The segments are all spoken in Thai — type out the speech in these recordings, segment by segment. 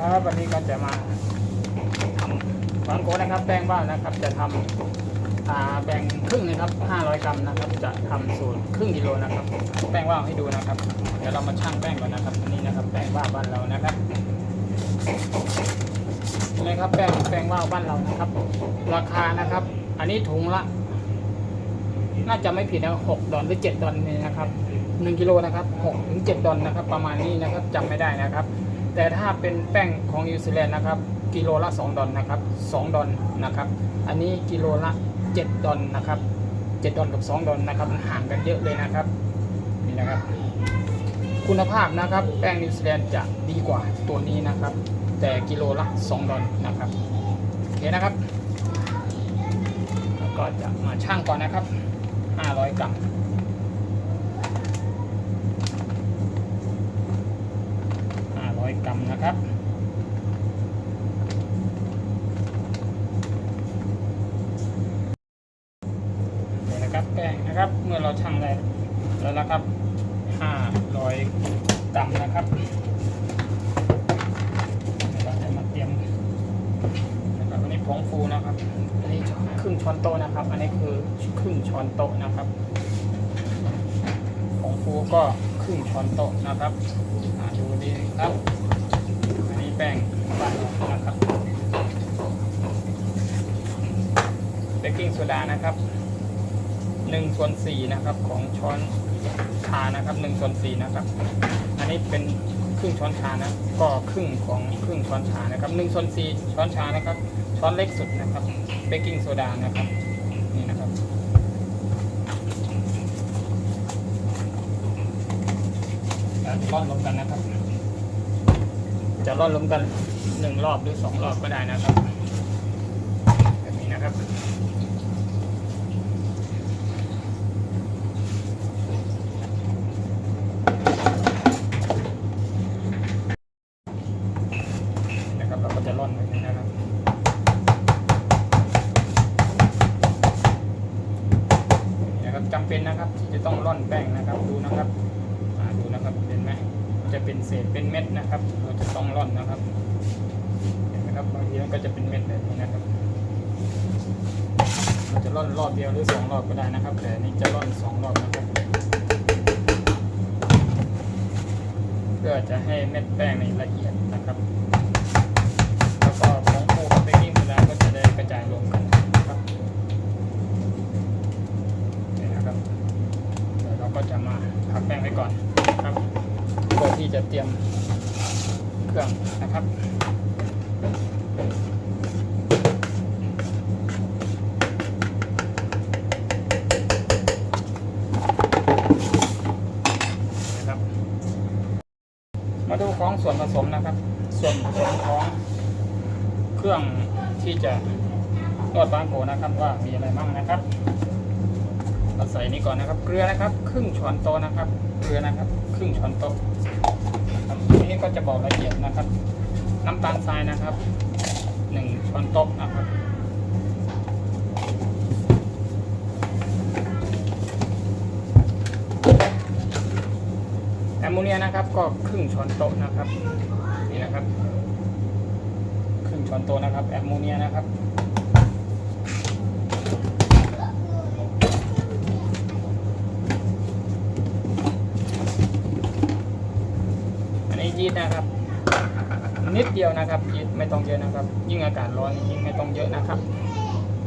ครับวันนี้ก็จะมาทำฟังโกนะครับแป้งบ้านนะครับ จะทำแบ่งครึ่งนะครับ 500 กรัมนะครับ จะทำสูตรครึ่งกิโลนะครับ แป้งว่าวให้ดูนะครับเดี๋ยวเรามาชั่งแป้งก่อนนะครับนนี้นะครับ แป้งว่าวบ้านเรานะครับนี่ครับแป้งแป้งว่าวบ้านเรานะครับ ราคานะครับ อันนี้ถุงละ น่าจะไม่ผิดนะหกดอลหรือเจ็ดดอลนี่นะครับหนึ่งกิโลนะครับหกถึงเจ็ดดอลนะครับ ประมาณนี้นะครับจำไม่ได้นะครับ แต่ถ้าเป็นแป้งของนิวซีแลนด์นะครับกิโลละสองดอลนะครับสองดอลนะครับ อันนี้กิโลละเจ็ดดอลนะครับเจ็ดดอลกับสองดอลนะครับมันห่างกันเยอะเลยนะครับนี่นะครับ คุณภาพนะครับ แป้งนิวซีแลนด์จะดีกว่าตัวนี้นะครับ แต่กิโลละสองดอลนะครับโอเคนะครับ แล้วก็จะมาชั่งก่อนนะครับ 500 กรัม รมนะครับนี่นะครับแป้งนะครับเมื่อเราชั่งได้แล้วนะครับ500กรัมนะครับเราจะมาเตรียมนะครับอันนี้ผงฟูนะครับอันนี้ครึ่งช้อนโต๊ะนะครับ อันนี้คือครึ่งช้อนโต๊ะนะครับผงฟูก็ครึ่งช้อนโต๊ะนะครับดูดีครับ แป้งบ้านเรานะครับเบกกิ้งโซดานะครับหนึ่งส่วนสี่นะครับของช้อนชานะครับหนึ่งส่วนสี่นะครับ อันนี้เป็นครึ่งช้อนชานะก็ครึ่งของครึ่งช้อนชานะครับหนึ่งส่วนสี่ช้อนชานะครับ ช้อนเล็กสุดนะครับเบกกิ้งโซดานะครับนี่นะครับแล้วร่อนรวมกันนะครับ จะร่อนล้มกันหนึ่งรอบหรือสองรอบก็ได้นะครับนี้นะครับ นะครับเราก็จะร่อนแบบนี้นะครับ นี่นะครับจำเป็นนะครับที่จะต้องร่อนแป้งนะครับดูนะครับอ่าดูนะครับเห็นไหมมัน จะเป็นเศษเป็นเม็ดนะครับ เราจะต้องร่อนนะครับเห็นไหมครับบางทีมันก็จะเป็นเม็ดแบบนี้นะครับเราจะร่อนรอบเดียวหรือสองรอบก็ได้นะครับ แต่นี่จะร่อนสองรอบนะครับเพื่อจะให้เม็ดแป้งในละเอียดนะครับ แล้วก็ผงฟูกับเบกกิ้งโซดาก็จะได้กระจายรวมกันนะครับ นี่นะครับเดี๋ยวเราก็จะมาพักแป้งไว้ก่อนนะครับเพื่อ ที่จะเตรียมเครื่องนะครับมาดูของส่วนผสมนะครับ ส่วนผสมของเครื่องที่จะนวดบางโกนะครับว่ามีอะไรบ้างนะครับเราใส่นี่ก่อนนะครับ เกลือนะครับ ครึ่งช้อนโต๊ะนะครับ เกลือนะครับ ครึ่งช้อนโต๊ะ อันนี้ก็จะบอกละเอียดนะครับ น้ำตาลทรายนะครับหนึ่งช้อนโต๊ะนะครับแอมโมเนียนะครับก็ครึ่งช้อนโต๊ะนะครับนี่นะครับ ครึ่งช้อนโต๊ะนะครับแอมโมเนียนะครับ อันนี้ยีสต์นะครับ นิดเดียวนะครับยีสต์ไม่ต้องเยอะนะครับ ยิ่งอากาศร้อนยิ่งไม่ต้องเยอะนะครับ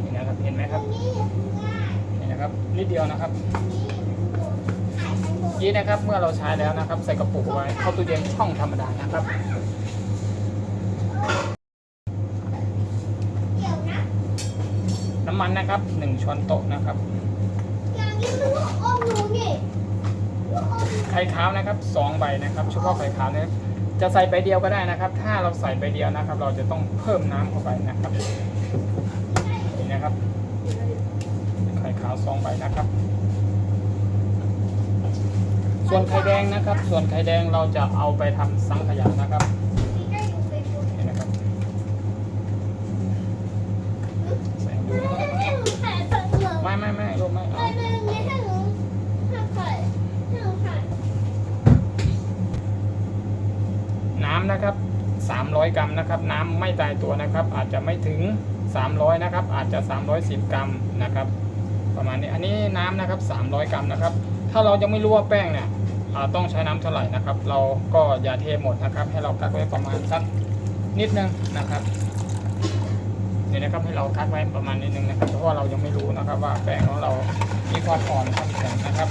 นี่นะครับเห็นไหมครับนี่นะครับ นิดเดียวนะครับยีสต์นะครับเมื่อเราใช้แล้วนะครับ ใส่กระปุกไว้เข้าตู้เย็นช่องธรรมดานะครับน้ำมันนะครับหนึ่งช้อนโต๊ะนะครับอย่างนี้มันลูกอมหนูนี่ลูกอมไข่ขาวนะครับสองใบนะครับเฉพาะไข่ขาวเนี่ย จะใส่ใบเดียวก็ได้นะครับ ถ้าเราใส่ใบเดียวนะครับ เราจะต้องเพิ่มน้ำเข้าไปนะครับนี่นะครับไข่ขาวสองใบนะครับ ส่วนไข่แดงนะครับ ส่วนไข่แดงเราจะเอาไปทำสังขยานะครับ ได้อยู่ไปดู นี่นะครับใส่ดูนะครับ ให้หนูถ่ายตอนเหลือง ไม่ไม่ไม่ลูกไม่ ไป เอา เลยนี่ให้หนูถ่ายให้ห นะครับน้ำไม่ตายตัวนะครับ อาจจะไม่ถึง 300 นะครับ อาจจะ 310 กรัมนะครับ ประมาณนี้อันนี้น้ำนะครับ 300 กรัมนะครับ ถ้าเรายังไม่รู้ว่าแป้งเนี่ยต้องใช้น้ำเท่าไหร่นะครับ เราก็อย่าเทหมดนะครับ ให้เรากักไว้ประมาณสักนิดนึงนะครับนี่นะครับให้เรากักไว้ประมาณนิดนึงนะครับ เพราะว่าเรายังไม่รู้นะครับว่าแป้งของเรามีความอ่อนความแข็งนะครับ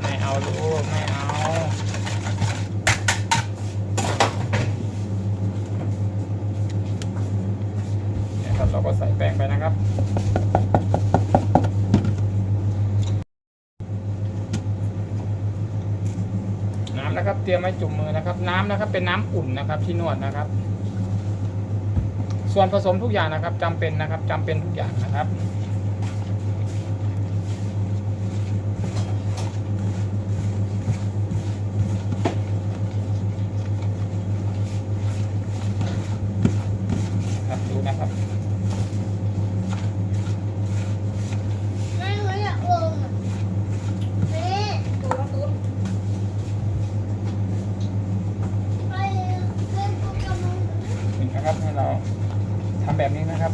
ไม่เอาลูก ไม่เอานะครับเราก็ใส่แป้งไปนะครับน้ำนะครับเตรียมไว้จุ่มมือนะครับ น้ำนะครับ เป็นน้ำอุ่นนะครับ ที่นวดนะครับ ส่วนผสมทุกอย่างนะครับจำเป็นนะครับจำเป็นทุกอย่างนะครับดูนะครับ ไม่รู้อยากลงอะแม่ตัวตุ๊ดไปเล่นโปเกมอน นี่นะครับให้ เราทำแบบนี้นะครับ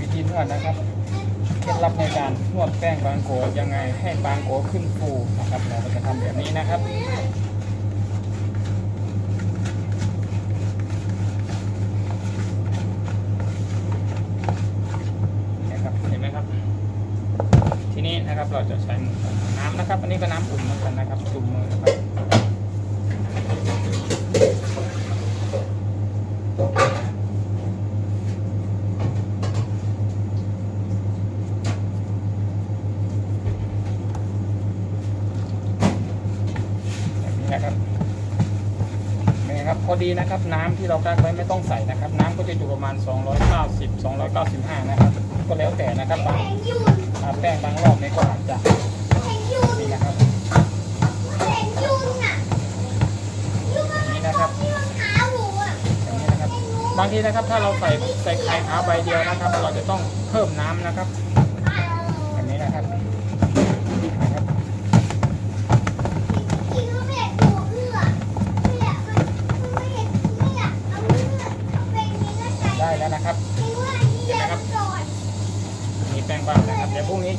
วิธีนวดนะครับเคล็ดลับในการนวดแป้งบางโกยังไงให้บางโกขึ้นฟูนะครับ เราก็จะทำแบบนี้นะครับเห็นไหมครับที่นี่นะครับเราจะใช้น้ำนะครับ อันนี้ก็น้ำอุ่นเหมือนกันนะครับจุ่มมือนะครับ นะครับนี่ครับพอดีนะครับ น้ำที่เรากักไว้ไม่ต้องใส่นะครับ น้ำก็จะอยู่ประมาณ 290 295 นะครับ ก็แล้วแต่นะครับบางแป้งบางรอบนี่ก็อาจจะแข็งยุ่นนี่นะครับแข็งยุ่นอะยุ่นมันนี่นะครับอย่างนี้นะครับบางทีนะครับถ้าเราใส่ใส่ไข่ขาวใบเดียวนะครับ เราจะต้องเพิ่มน้ำนะครับ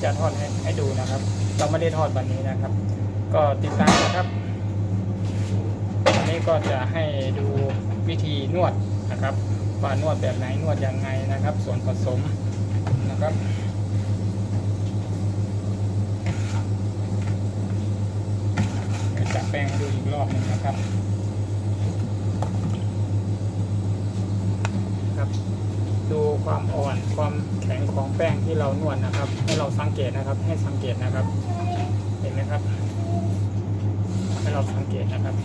จะทอดให้ให้ดูนะครับ เราไม่ได้ทอดวันนี้นะครับ ก็ติดตามนะครับวันนี้ก็จะให้ดูวิธีนวดนะครับว่านวดแบบไหนนวดยังไงนะครับ ส่วนผสมนะครับจับแป้งให้ดูอีกรอบหนึงนะครับ ดู ความอ่อนความแข็งของแป้งที่เรานวดนะครับ ให้เราสังเกตนะครับ ให้สังเกตนะครับ เห็นไหมครับ ให้เราสังเกตนะครับ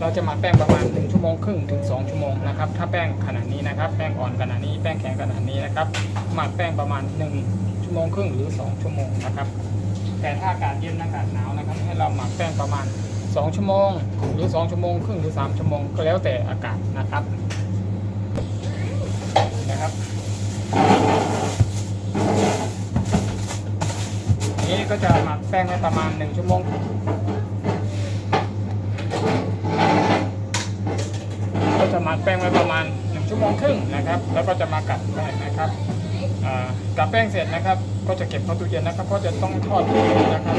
เราจะหมักแป้งประมาณ1ชั่วโมงครึ่งถึง2ชั่วโมงนะครับ ถ้าแป้งขนาดนี้นะครับ แป้งอ่อนขนาดนี้แป้งแข็งขนาดนี้นะครับ หมักแป้งประมาณ 1 ชั่วโมงครึ่งหรือ 2 ชั่วโมงนะครับ แต่ถ้าอากาศเย็นอากาศหนาวนะครับ ให้เราหมักแป้งประมาณ 2 ชั่วโมง หรือ 2 ชั่วโมงครึ่งหรือ 3 ชั่วโมงก็แล้วแต่อากาศนะครับ นะครับ นี้ก็จะหมักแป้งไว้ประมาณ 1 ชั่วโมงก็จะหมักแป้งไว้ประมาณ 1 ชั่วโมงครึ่งนะครับ แล้วก็จะมากัดแป้งนะครับกัดแป้งเสร็จนะครับ ก็จะเก็บเข้าตู้เย็นนะครับเพราะจะต้องทอดพรุ่งนี้นะครับ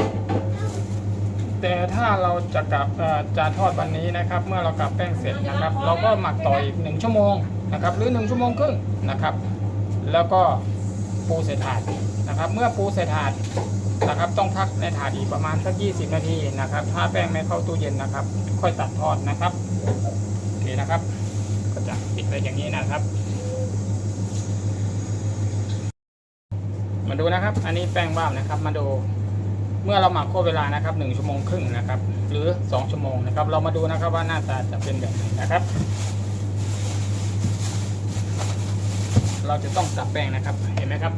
แต่ถ้าเราจะกลับจะทอดวันนี้นะครับ เมื่อเรากลับแป้งเสร็จนะครับ เราก็หมักต่ออีก1ชั่วโมง นะครับหรือ 1 ชั่วโมงครึ่งนะครับ แล้วก็ปูใส่ถาดนะครับ เมื่อปูใส่ถาดนะครับ ต้องพักในถาดอีกประมาณสัก 20 นาทีนะครับ ถ้าแป้งไม่เข้าตู้เย็นนะครับ ค่อยตัดทอดนะครับโอเคนะครับ ก็จะปิดไปอย่างนี้นะครับ มาดูนะครับ อันนี้แป้งบ้ามนะครับ มาดูเมื่อเราหมักโครบเวลานะครับหนึ่งชั่วโมงครึ่งนะครับ หรือสองชั่วโมงนะครับ เรามาดูนะครับว่าหน้าตาจะเป็นแบบไหนนะครับ เราจะต้องสับแป้งนะครับ เห็นไหมครับ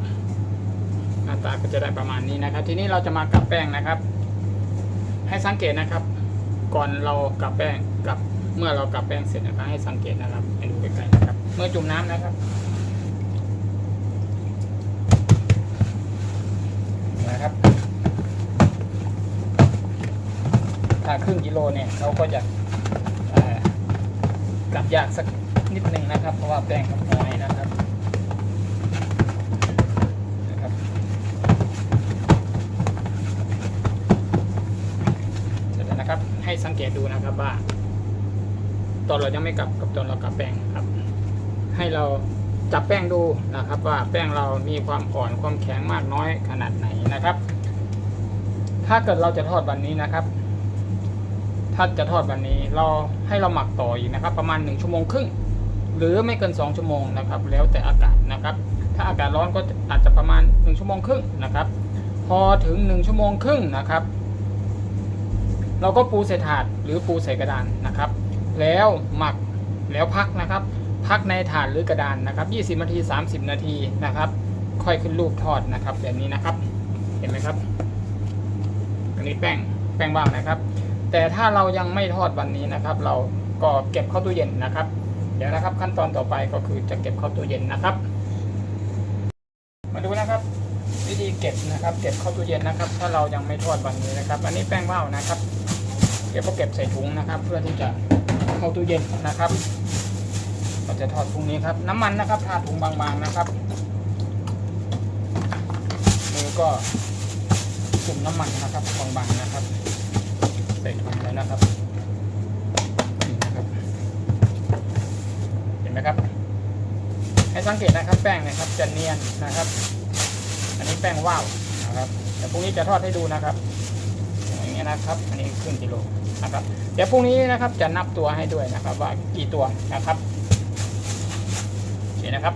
หน้าตาก็จะได้ประมาณนี้นะครับ ทีนี้เราจะมากับแป้งนะครับ ให้สังเกตนะครับ ก่อนเรากับแป้งกับเมื่อเรากับแป้งเสร็จนะครับ ให้สังเกตนะครับให้ดูใกล้ๆนะครับ เมื่อจุ่มน้ำนะครับนะครับ ถ้าครึ่งกิโลเนี่ยเขาก็จะกลับยากสักนิดหนึ่งนะครับ เพราะว่าแป้งเขาน้อยนะครับนะครับ เสร็จแล้วนะครับ ให้ สังเกตดูนะครับว่า ตอนเรายังไม่กลับกับตอนเรากลับแป้งครับ ให้เราจับแป้งดูนะครับว่าแป้งเรามีความอ่อนความแข็งมากน้อยขนาดไหนนะครับ ถ้าเกิดเราจะทอดวันนี้นะครับ ถ้าจะทอดวันนี้เราให้เราหมักต่ออีกนะครับ ประมาณ 1 ชั่วโมงครึ่งหรือไม่เกิน 2 ชั่วโมงนะครับ แล้วแต่อากาศนะครับ ถ้าอากาศร้อนก็อาจจะประมาณ 1 ชั่วโมงครึ่งนะครับ พอถึง 1 ชั่วโมงครึ่งนะครับ เราก็ปูใส่ถาดหรือปูใส่กระดานนะครับ แล้วหมักแล้วพักนะครับ พักในถาดหรือกระดานนะครับ 20 นาที 30 นาทีนะครับ ค่อยขึ้นรูปทอดนะครับ แบบนี้นะครับ เห็นไหมครับ อันนี้แป้งแป้งว่างนะครับ แต่ถ้าเรายังไม่ทอดวันนี้นะครับ เราก็เก็บเข้าตู้เย็นนะครับ เดี๋ยวนะครับขั้นตอนต่อไปก็คือจะเก็บเข้าตู้เย็นนะครับ มาดูนะครับ วิธี เก็บนะครับ เก็บเข้าตู้เย็นนะครับ ถ้าเรายังไม่ทอดวันนี้นะครับ อันนี้แป้งว่าวนะครับเก็บก็เก็บใส่ถุงนะครับ เพื่อที่จะเข้าตู้เย็นนะครับเราจะทอดพรุ่งนี้ครับ น้ำมันนะครับทาถุงบางๆนะครับมือก็จุ่มน้ำมันนะครับบางๆนะครับใส่ถุงแล้วนะครับนี่นะครับ เห็นไหมครับ ให้สังเกตนะครับ แป้งนะครับจะเนียนนะครับ แป้งว่าวนะครับแต่พรุ่งนี้จะทอดให้ดูนะครับอย่างเงี้ยนะครับ อันนี้ครึ่งกิโลนะครับเดี๋ยวพรุ่งนี้นะครับจะนับตัวให้ด้วยนะครับ ว่ากี่ตัวนะครับโอเคนะครับ